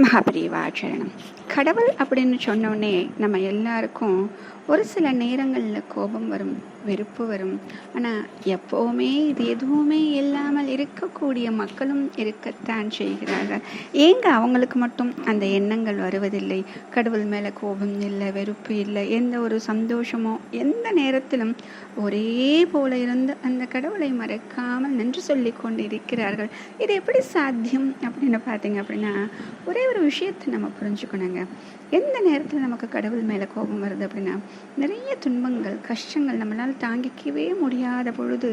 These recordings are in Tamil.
மகாபிரிவாச்சரணம். கடவுள் அப்படின்னு சொன்னோடனே நம்ம எல்லாருக்கும் ஒரு சில நேரங்களில் கோபம் வரும் வெறுப்பு வரும். ஆனால் எப்போவுமே இது எதுவுமே இல்லாமல் இருக்கக்கூடிய மக்களும் இருக்கத்தான் செய்கிறார்கள். ஏங்க அவங்களுக்கு மட்டும் அந்த எண்ணங்கள் வருவதில்லை? கடவுள் மேலே கோபம் இல்லை வெறுப்பு இல்லை எந்த ஒரு சந்தோஷமோ எந்த நேரத்திலும் ஒரே போல இருந்து அந்த கடவுளை மறக்காமல் நின்று சொல்லி கொண்டு இருக்கிறார்கள் இது எப்படி சாத்தியம் அப்படின்னு பார்த்தீங்க அப்படின்னா ஒரே ஒரு விஷயத்தை நம்ம புரிஞ்சுக்கணுங்க. எந்த நேரத்தில் நமக்கு கடவுள் மேலே கோபம் வருது அப்படின்னா நிறைய துன்பங்கள் கஷ்டங்கள் நம்மளால் தாங்கிக்கவே முடியாத பொழுது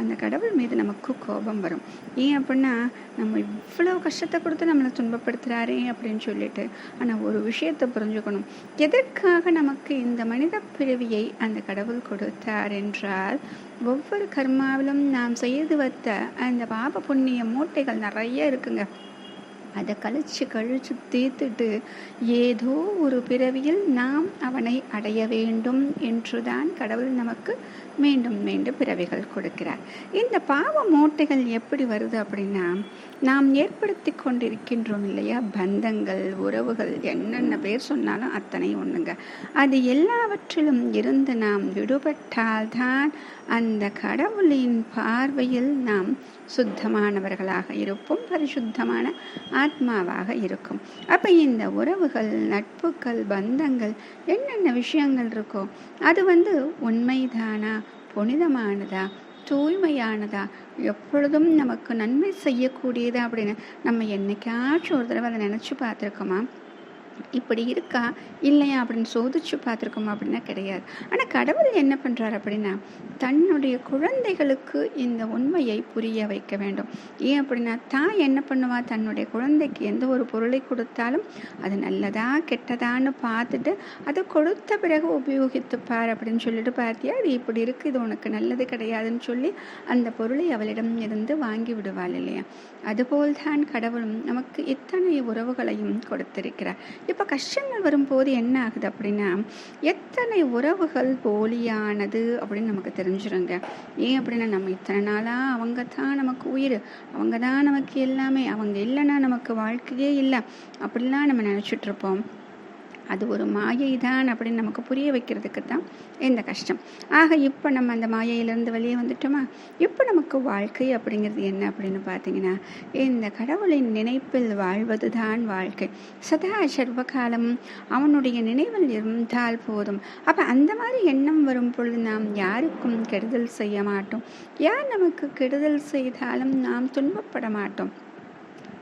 அந்த கடவுள் மீது நமக்கு கோபம் வரும். ஏன் அப்படின்னா நம்ம இவ்வளோ கஷ்டத்தை கொடுத்து நம்மளை துன்பப்படுத்துகிறாரே அப்படின்னு சொல்லிட்டு ஆனால் ஒரு விஷயத்தை புரிஞ்சுக்கணும். எதற்காக நமக்கு இந்த மனித பிறவியை அந்த கடவுள் கொடுத்தார் என்றால் ஒவ்வொரு கர்மாவிலும் நாம் செய்து வைத்த அந்த பாப புண்ணிய மூட்டைகள் நிறைய இருக்குங்க. அதை கழிச்சு கழிச்சு தீர்த்துட்டு ஏதோ ஒரு பிறவியில் நாம் அவனை அடைய வேண்டும் என்றுதான் கடவுள் நமக்கு மீண்டும் மீண்டும் பிறவிகள் கொடுக்கிறார். இந்த பாவ மூட்டைகள் எப்படி வருது அப்படின்னா நாம் ஏற்படுத்தி கொண்டிருக்கின்றோம் இல்லையா? பந்தங்கள் உறவுகள் என்னென்ன பேர் சொன்னாலும் அத்தனை ஒன்றுங்க அது எல்லாவற்றிலும் இருந்து நாம் விடுபட்டால்தான் அந்த கடவுளின் பார்வையில் நாம் சுத்தமானவர்களாக இருப்போம். பரிசுத்தமான ஆத்மாவாக இருக்கும். அப்போ இந்த உறவுகள் நட்புகள் பந்தங்கள் என்னென்ன விஷயங்கள் இருக்கோ அது வந்து உண்மைதானா புனிதமானதா தூய்மையானதா எப்பொழுதும் நமக்கு நன்மை செய்யக்கூடியதா அப்படின்னு நம்ம என்னைக்காச்சும் ஒரு தடவை அதை நினச்சி பார்த்துருக்கோமா? இப்படி இருக்கா? இல்லையா? அப்படின்னு சோதிச்சு பார்த்துருக்கோம்? அப்படின்னா கிடையாது. ஆனால் கடவுள் என்ன பண்ணுறார் அப்படின்னா தன்னுடைய குழந்தைகளுக்கு இந்த உண்மையை புரிய வைக்க வேண்டும். ஏன் அப்படின்னா தான் என்ன பண்ணுவா? தன்னுடைய குழந்தைக்கு எந்த ஒரு பொருளை கொடுத்தாலும் அது நல்லதா கெட்டதான்னு பார்த்துட்டு அதை கொடுத்த பிறகு உபயோகித்துப்பார் அப்படின்னு சொல்லிட்டு பார்த்தியா? அது இப்படி இருக்குது இது உனக்கு நல்லது கிடையாதுன்னு சொல்லி அந்த பொருளை அவளிடம் இருந்து வாங்கி விடுவாள் இல்லையா? அதுபோல்தான் கடவுளும் நமக்கு இத்தனை உறவுகளையும் கொடுத்திருக்கிறார். இப்போ கஷ்டங்கள் வரும்போது என்ன ஆகுது அப்படின்னா எத்தனை உறவுகள் போலியானது அப்படின்னு நமக்கு தெரிஞ்சிருங்க. ஏன் அப்படின்னா நம்ம இத்தனை நாளாக அவங்க தான் நமக்கு உயிர் அவங்க தான் நமக்கு எல்லாமே அவங்க இல்லைன்னா நமக்கு வாழ்க்கையே இல்லை. அப்படிலாம் நம்ம நினச்சிட்ருப்போம் அது ஒரு மாயை தான் அப்படின்னு நமக்கு புரிய வைக்கிறதுக்கு தான் இந்த கஷ்டம். ஆக இப்போ நம்ம அந்த மாயையிலேருந்து வெளியே வந்துட்டோமா? இப்போ நமக்கு வாழ்க்கை அப்படிங்கிறது என்ன அப்படின்னு பார்த்தீங்கன்னா இந்த கடவுளின் நினைப்பில் வாழ்வது தான் வாழ்க்கை. சதா சர்வகாலம் அவனுடைய நினைவில் இருந்தால் போதும். அப்போ அந்த மாதிரி எண்ணம் வரும் பொழுது நாம் யாருக்கும் கெடுதல் செய்ய மாட்டோம். யார் நமக்கு கெடுதல் செய்தாலும் நாம் துன்பப்பட மாட்டோம்.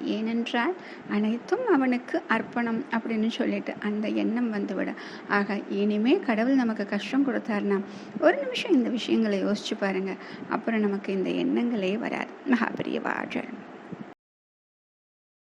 ஏனென்றால் அனைத்தும் அவனுக்கு அர்ப்பணம் அப்படின்னு சொல்லிட்டு அந்த எண்ணம் வந்துவிட ஆக இனிமே கடவுள் நமக்கு கஷ்டம் கொடுத்தாருன்னா ஒரு நிமிஷம் இந்த விஷயங்களை யோசிச்சு பாருங்க. அப்புறம் நமக்கு இந்த எண்ணங்களே வராது. மகாபிரிய வாழ